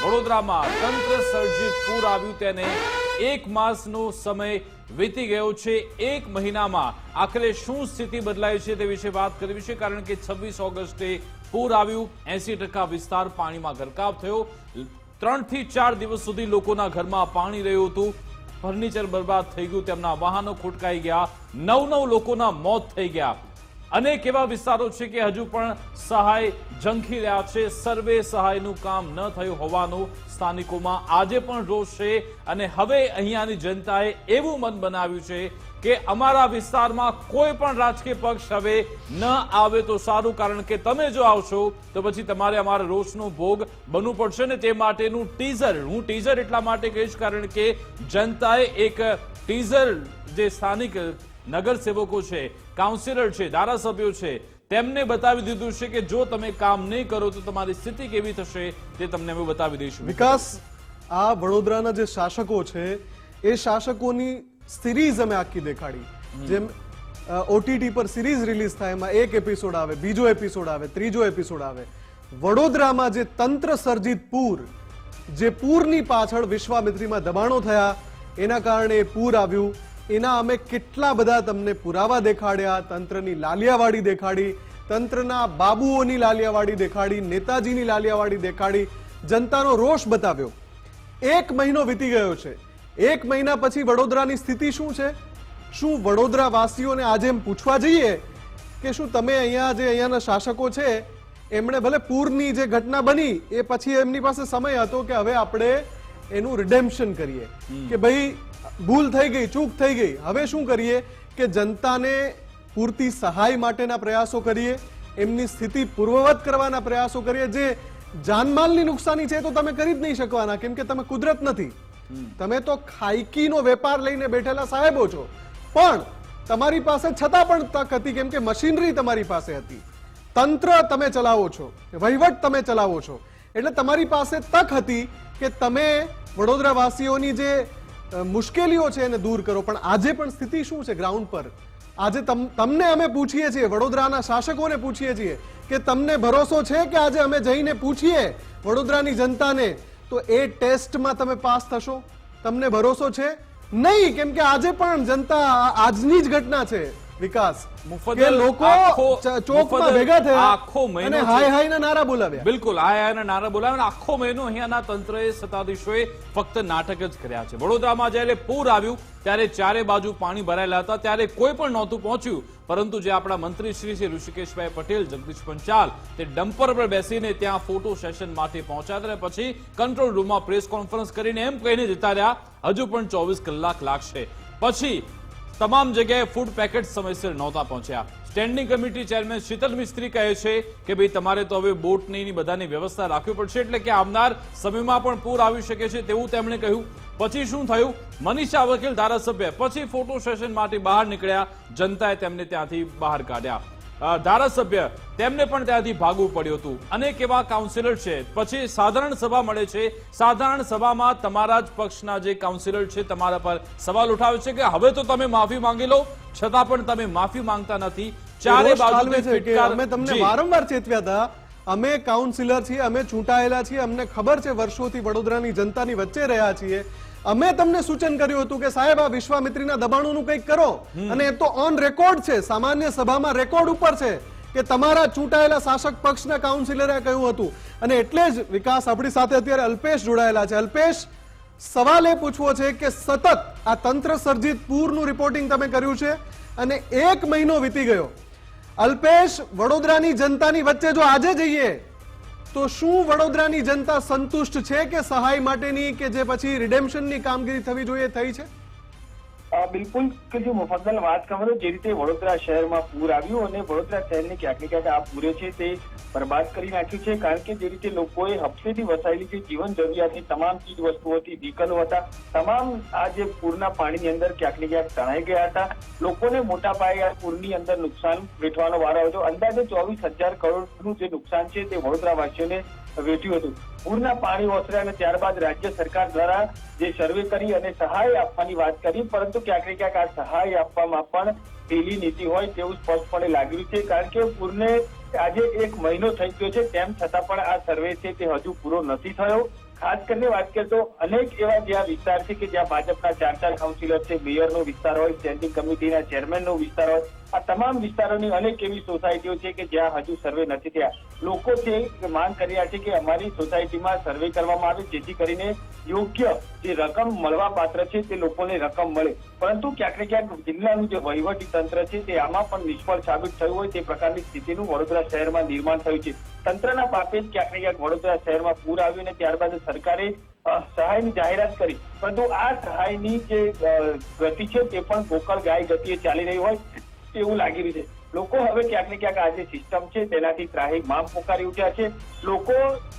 વડોદરામાં તંત્ર સર્જિત પૂર આવ્યું તેને એક માસનો સમય વીતી ગયો છે. એક મહિનામાં આખરે શું સ્થિતિ બદલાઈ છે તે વિશે વાત કરવી છે કારણ કે છવ્વીસ ઓગસ્ટે પૂર આવ્યું. એસી વિસ્તાર પાણીમાં ગરકાવ થયો. ત્રણથી ચાર દિવસ સુધી લોકોના ઘરમાં પાણી રહ્યું હતું. ફર્નિચર બરબાદ થઈ ગયું. તેમના વાહનો ખોટકાઈ ગયા. નવ નવ લોકોના મોત થઈ ગયા. અનેક એવા વિસ્તારો છે કે હજુ પણ સહાય ઝંખી રહ્યા છે. સર્વે સહાયનું કામ ન થયું હોવાનું સ્થાનિકોમાં આજે પણ રોષ છે અને હવે અહીંયાની જનતાએ એવું મન બનાવ્યું છે કે અમારા વિસ્તારમાં કોઈ પણ રાજકીય પક્ષ હવે ન આવે તો સારું, કારણ કે તમે જો આવશો તો પછી તમારે અમારા રોષનો ભોગ બનવું પડશે ને તે માટેનું ટીઝર. હું ટીઝર એટલા માટે કહીશ, કારણ કે જનતાએ એક ટીઝર જે સ્થાનિક નગરસેવકો છે કાઉન્સિલર છે ધારાસભ્યો છે તેમને બતાવી દીધું છે કે જો તમે કામ નહીં કરો તો તમારી સ્થિતિ કેવી થશે તે તમને અમે બતાવી દઈશું. વિકાસ આ વડોદરાના જે શાસકો છે એ શાસકોની સિરીઝ અમે આખી દેખાડી. જેમ ઓટીટી પર સિરીઝ રિલીઝ થાય એમાં એક એપિસોડ આવે બીજો એપિસોડ આવે ત્રીજો એપિસોડ આવે. વડોદરામાં જે તંત્ર સર્જિત પૂર જે પૂરની પાછળ વિશ્વામિત્રીમાં દબાણો થયા એના કારણે પૂર આવ્યું. એના અમે કેટલા બધા તમને પુરાવા દેખાડ્યા તંત્રની લાલિયાવાડી દેખાડી તંત્રના બાબુઓની લાલિયાવાડી દેખાડી નેતાજીની લાલિયાવાડી દેખાડી જનતાનો રોષ બતાવ્યો. એક મહિનો વીતી ગયો છે. એક મહિના પછી વડોદરાની સ્થિતિ શું છે? શું વડોદરા વાસીઓને આજે એમ પૂછવા જઈએ કે શું તમે અહીંયા જે અહીંયાના શાસકો છે એમણે ભલે પૂરની જે ઘટના બની એ પછી એમની પાસે સમય હતો કે હવે આપણે એનું રિડેમ્પશન કરીએ. કે ભાઈ ભૂલ થઈ ગઈ ચૂક થઈ ગઈ. હવે શું કરીએ કે જનતાને પૂરતી સહાય માટેના પ્રયાસો કરીએ એમની સ્થિતિ પૂર્વવત કરવાના પ્રયાસો કરીએ. જે જાનમાલની નુકસાની છે તો તમે કરી જ નહીં શકવાના કેમ કે તમે કુદરત નથી. તમે તો ખાઈકીનો વેપાર લઈને બેઠેલા સાહેબો છો. પણ તમારી પાસે છતાં પણ તક હતી કેમ કે મશીનરી તમારી પાસે હતી. તંત્ર તમે ચલાવો છો વહીવટ તમે ચલાવો છો. એટલે તમારી પાસે તક હતી કે તમે વડોદરાવાસીઓની જે મુશ્કેલીઓ છે એને દૂર કરો. પણ આજે પણ સ્થિતિ શું છે ગ્રાઉન્ડ પર? આજે તમ- તમને અમે પૂછીએ છીએ, વડોદરાના શાસકોને પૂછીએ છીએ કે તમને ભરોસો છે કે આજે અમે જઈને પૂછીએ વડોદરાની જનતાને? તો એ ટેસ્ટમાં તમે પાસ થશો. તમને ભરોસો છે? નહીં, કેમ કે આજે પણ જનતા આજની જ ઘટના છે. વિકાસ. મુફદ્દલ લોકો ચોકમાં ભેગા થયા આખો મહિનો અને હાય હાય ના નારા બોલાવ્યા. બિલકુલ આ આના નારા બોલાવે આખો મહિનો અહીંયાના તંત્રએ સત્તાધીશોએ ફક્ત નાટક જ કર્યા છે. વડોદરામાં જ્યારે પૂર આવ્યું ત્યારે ચારે બાજુ પાણી ભરાયેલા હતા ત્યારે કોઈ પણ નહોતું પહોંચ્યું. પરંતુ જે આપણા મંત્રી શ્રી છે ઋષિકેશભાઈ પટેલ જગદીશ પંચાલ તે ડમ્પર પર બેસીને ત્યાં ફોટો સેશન માટે પહોંચ્યા હતા અને પછી કંટ્રોલ રૂમમાં પ્રેસ કોન્ફરન્સ કરીને એમ કહીને જતા રહ્યા હજુ પણ ચોવીસ કલાક લાગશે. પછી તમામ જગ્યાએ ફૂડ પેકેટ સમયસર નહોતા પહોંચ્યા. Standing committee chairman Sheetal Mistry કહે છે કે ભાઈ તમારે તો હવે બોટની બધાની વ્યવસ્થા રાખવી પડશે એટલે કે આવનાર સમયમાં પણ પૂર આવી શકે છે તેવું તેમણે કહ્યું. પછી શું થયું? મનીષા વકીલ ધારાસભ્ય, પછી ફોટો સેશન માટે બહાર નીકળ્યા. જનતાએ તેમને ત્યાંથી બહાર કાઢ્યા. ધારાસભ્ય તેમને પણ ત્યાંથી ભાગવું પડ્યું હતું. અનેક એવા કાઉન્સિલર છે. પછી સાધારણ સભા મળે છે. સાધારણ સભામાં તમારા જ પક્ષના જે કાઉન્સિલર છે તમારા પર સવાલ ઉઠાવે છે કે હવે તો તમે માફી માંગી લો છતાં પણ તમે માફી માંગતા નથી. ચારે બાજુ અમે તમને વારંવાર ચેતવ્યા હતા. અમે કાઉન્સિલર છીએ અમે ચૂંટાયેલા છીએ અમને ખબર છે વર્ષોથી વડોદરાની જનતાની વચ્ચે રહ્યા છીએ. અમે તમને સૂચન કર્યું હતું કે સાહેબ આ વિશ્વામિત્રીના દબાણોનું કંઈક કરો. અને એ તો ઓન રેકોર્ડ છે. સામાન્ય સભામાં રેકોર્ડ ઉપર છે કે તમારા ચૂંટાયેલા શાસક પક્ષના કાઉન્સિલરે કહ્યું હતું. અને એટલે જ વિકાસ આપણી સાથે અત્યારે અલ્પેશ જોડાયેલા છે. અલ્પેશ સવાલ એ પૂછવો છે કે સતત આ તંત્ર સર્જિત પૂરનું રિપોર્ટિંગ તમે કર્યું છે? અને એક મહિનો વીતી ગયો. અલ્પેશ વડોદરાની જનતાની વચ્ચે જો આજે જઈએ તો શું વડોદરાની જનતા સંતુષ્ટ છે કે સહાય માટેની કે જે પછી રિડેમ્પશનની કામગીરી થવી જોઈએ, થઈ છે? બિલકુલ કે જો મુફદ્દલ વાત કરો જે રીતે વડોદરા શહેરમાં પૂર આવ્યું અને વડોદરા શહેરને ક્યાંક ને ક્યાંક આ પૂરે છે તે બરબાદ કરી નાખ્યું છે. કારણ કે જે રીતે લોકોએ હપ્તેથી વસાયેલી જે જીવન જરૂરિયાતની તમામ ચીજ વસ્તુઓથી વિકલો હતા. તમામ આ જે પૂરના પાણીની અંદર ક્યાંક ને ક્યાંક તણાઈ ગયા હતા. લોકોને મોટા પાયે આ પૂરની અંદર નુકસાન વેઠવાનો વારો હતો. અંદાજે ચોવીસ હજાર કરોડનું જે નુકસાન છે તે વડોદરાવાસીઓને વેઠ્યું હતું. પૂરના પાણી ઓસર્યા અને ત્યારબાદ રાજ્ય સરકાર દ્વારા જે સર્વે કરી અને સહાય આપવાની વાત કરી, પરંતુ ક્યાંક ને ક્યાંક આ સહાય આપવામાં પણ ઢીલી નીતિ હોય તેવું સ્પષ્ટપણે લાગ્યું છે, કારણ કે પૂરને આજે એક મહિનો થઈ ગયો છે, તેમ છતાં પણ આ સર્વે છે તે હજુ પૂરો નથી થયો. ખાસ કરીને વાત કરીએ તો અનેક એવા જ્યાં વિસ્તાર છે કે જ્યાં ભાજપના ચાર ચાર કાઉન્સિલર છે મેયરનો વિસ્તાર હોય સ્ટેન્ડિંગ કમિટીના ચેરમેનનો વિસ્તાર હોય આ તમામ વિસ્તારોની અનેક એવી સોસાયટીઓ છે કે જ્યાં હજુ સર્વે નથી થયા. લોકો છે માંગ કરી છે કે અમારી સોસાયટીમાં સર્વે કરવામાં આવે, જેથી કરીને યોગ્ય જે રકમ મળવા પાત્ર છે તે લોકોને રકમ મળે. પરંતુ ક્યાંક ને ક્યાંક જિલ્લાનું જે વહીવટી તંત્ર છે તે આમાં પણ નિષ્ફળ સાબિત થયું હોય તે પ્રકારની સ્થિતિનું વડોદરા શહેરમાં નિર્માણ થયું છે. તંત્રના પાપે જ ક્યાંક ને ક્યાંક વડોદરા શહેરમાં પૂર આવ્યું અને ત્યારબાદ સરકારે સહાયની જાહેરાત કરી. પરંતુ આ સહાયની જે ગતિ છે તે પણ ગોકળ ગાય ગતિએ ચાલી રહી હોય. એવું લાગી રહ્યું છે. લોકો હવે ક્યાંક ને ક્યાંક આ જે સિસ્ટમ છે, તેનાથી ત્રાહી માપ પોકારી ઉઠ્યા છે. લોકો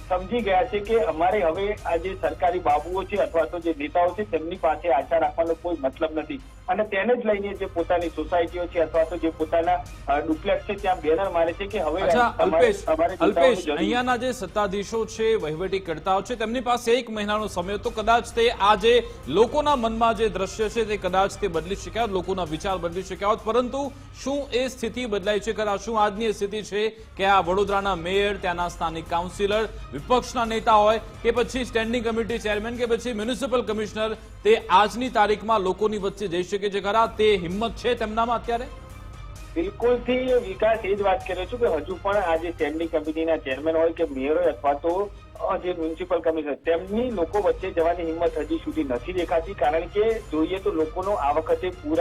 સમજી ગયા છે કે અમારે હવે આ જે સરકારી બાબુઓ છે અથવા તો જે નેતાઓ છે, તેમની પાસે આશા રાખવાનો કોઈ મતલબ નથી. અને તેને જ લઈને જે પોતાની સોસાયટીઓ છે અથવા તો જે પોતાના ડુપ્લેક્સ છે ત્યાં બેનર મારે છે કે હવે અલ્પેશ અલ્પેશ અહીંયાના જે સત્તાધીશો છે વહીવટી કરતાઓ છે તેમની પાસે એક મહિનાનો સમય તો કદાચ તે આજે લોકોના મનમાં જે દ્રશ્ય છે તે કદાચ તે બદલી શક્યા લોકોના વિચાર બદલી શક્યા હોત. પરંતુ શું એ સ્થિતિ બદલાઈ છે કદાચ શું આજની સ્થિતિ છે કે આ વડોદરાના મેયર ત્યાંના સ્થાનિક કાઉન્સિલર વિપક્ષના નેતા હોય કે પછી સ્ટેન્ડિંગ કમિટી ચેરમેન કે પછી મ્યુનિસિપલ કમિશનર તે આજની તારીખમાં લોકોની વચ્ચે જઈ શકે છે ખરા તે હિંમત છે તેમનામાં અત્યારે? બિલકુલથી વિકાસ એ જ વાત કર્યો છું કે હજુ પણ આ જે સ્ટેન્ડિંગ કમિટીના ચેરમેન હોય કે મેયર હોય અથવા તો જે મ્યુનિસિપલ કમિશનર તેમની લોકો વચ્ચે જવાની હિંમત હજી સુધી નથી દેખાતી, કારણ કે જોઈએ તો લોકોનો આ વખતે પૂર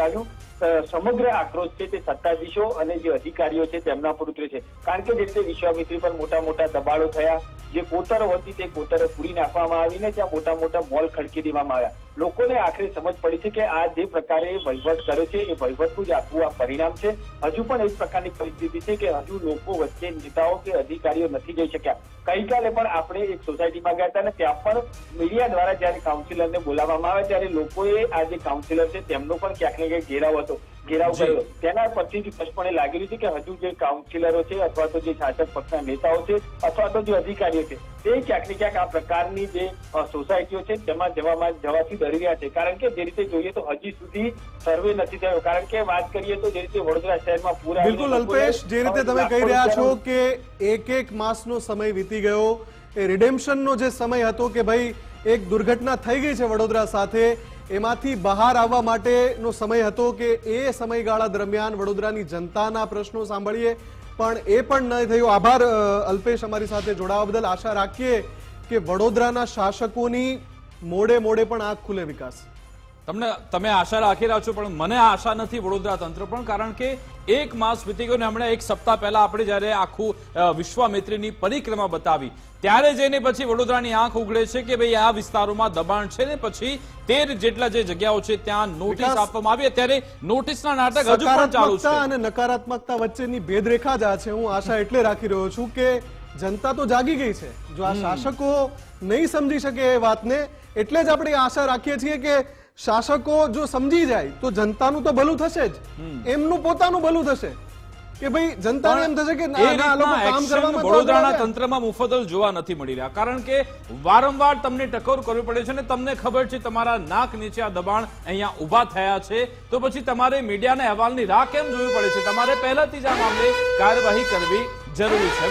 સમગ્ર આક્રોશ છે તે સત્તાધીશો અને જે અધિકારીઓ છે તેમના પર છે. કારણ કે જે રીતે વિશ્વામિત્રી પર મોટા મોટા દબાણો થયા, જે કોતરો હતી તે કોતરો પૂરી નાખવામાં આવીને ત્યાં મોટા મોટા મોલ ખડકી દેવામાં આવ્યા. લોકોને આખરે સમજ પડી છે કે આ જે પ્રકારે વહીવટ કર્યો છે, એ વહીવટનું જ આખું આ પરિણામ છે. હજુ પણ એ પ્રકારની પરિસ્થિતિ છે કે હજુ લોકો વચ્ચે નેતાઓ કે અધિકારીઓ નથી જઈ શક્યા. ગઈકાલે પણ આપણે એક સોસાયટીમાં ગયા હતા અને ત્યાં પણ મીડિયા દ્વારા જયારે કાઉન્સિલરને બોલાવવામાં આવે ત્યારે લોકોએ આ જે કાઉન્સિલર છે તેમનો પણ ક્યાંક ને ક્યાંક ઘેરાવ હતો. ઘેરાવ કર્યો. તેના પરથી સ્પષ્ટપણે લાગેલું છે કે હજુ જે કાઉન્સિલરો છે અથવા તો જે શાસક પક્ષના નેતાઓ છે અથવા તો જે અધિકારીઓ છે તે ક્યાંક ને ક્યાંક આ પ્રકારની જે સોસાયટીઓ છે તેમાં જવામાં જવાથી ડરી રહ્યા છે. કારણ કે જે રીતે જોઈએ તો હજી સુધી સર્વે નથી થયો. કારણ કે વાત કરીએ તો જે રીતે વડોદરા શહેરમાં પૂરા બિલકુલ અલ્પેશ જે રીતે તમે કહી રહ્યા છો કે એક એક માસનો સમય વીતી ગયો. એ રિડેમ્શનનો જે સમય હતો કે ભાઈ એક દુર્ઘટના થઈ ગઈ છે વડોદરા સાથે, એમાંથી બહાર આવવા માટેનો સમય હતો કે એ સમયગાળા દરમિયાન વડોદરાની જનતાના પ્રશ્નો સાંભળીએ. પણ એ પણ ન થયું. આભાર અલ્પેશ અમારી સાથે જોડાવા બદલ આશા રાખીએ કે વડોદરાના શાસકોની મોડે મોડે પણ આંખ ખુલે વિકાસ. તમને તમે આશા રાખી રહ્યા છો પણ મને આશા નથી વડોદરા તંત્ર પણ કારણ કે એક માસ વીતી ગયો ને હમણાં એક સપ્તાહ પહેલા આપણે જ્યારે આખું વિશ્વામિત્રીની પરિક્રમા બતાવી ત્યારે જઈને પછી વડોદરાની આંખ ઉઘડે છે કે ભાઈ આ વિસ્તારોમાં દબાણ છે ને પછી તેર જેટલા જે જગ્યાઓ છે ત્યાં નોટિસ આપવામાં આવી. અત્યારે નોટિસના નાટક હજુ પણ ચાલુ છે. અને નકારાત્મકતા વચ્ચેની ભેદરેખા જ આ છે. હું આશા એટલે રાખી રહ્યો છું કે જનતા તો જાગી ગઈ છે. જો આ શાસકો નહીં સમજી શકે એ વાતને એટલે જ આપણે આશા રાખીએ છીએ કે શાસકો જો સમજી જાય તો જનતાનું તો ભલું થશે જ. એમનું પોતાનું ભલું થશે. કે ભાઈ જનતાને એમ થશે કે ના, ના, લોકો કામ કરવામાં વડોદરાના તંત્રમાં મુફદ્દલ જોવા નથી મળી રહ્યા. કારણ કે વારંવાર તમને ટકોર કરવી પડે છે અને તમને ખબર છે તમારા નાક નીચે આ દબાણ અહીંયા ઊભા થયા છે. તો પછી તમારે મીડિયાના અહેવાલની રાહ કેમ જોવી પડે છે? તમારે પહેલાથી જ આ મામલે કાર્યવાહી કરવી જરૂરી છે.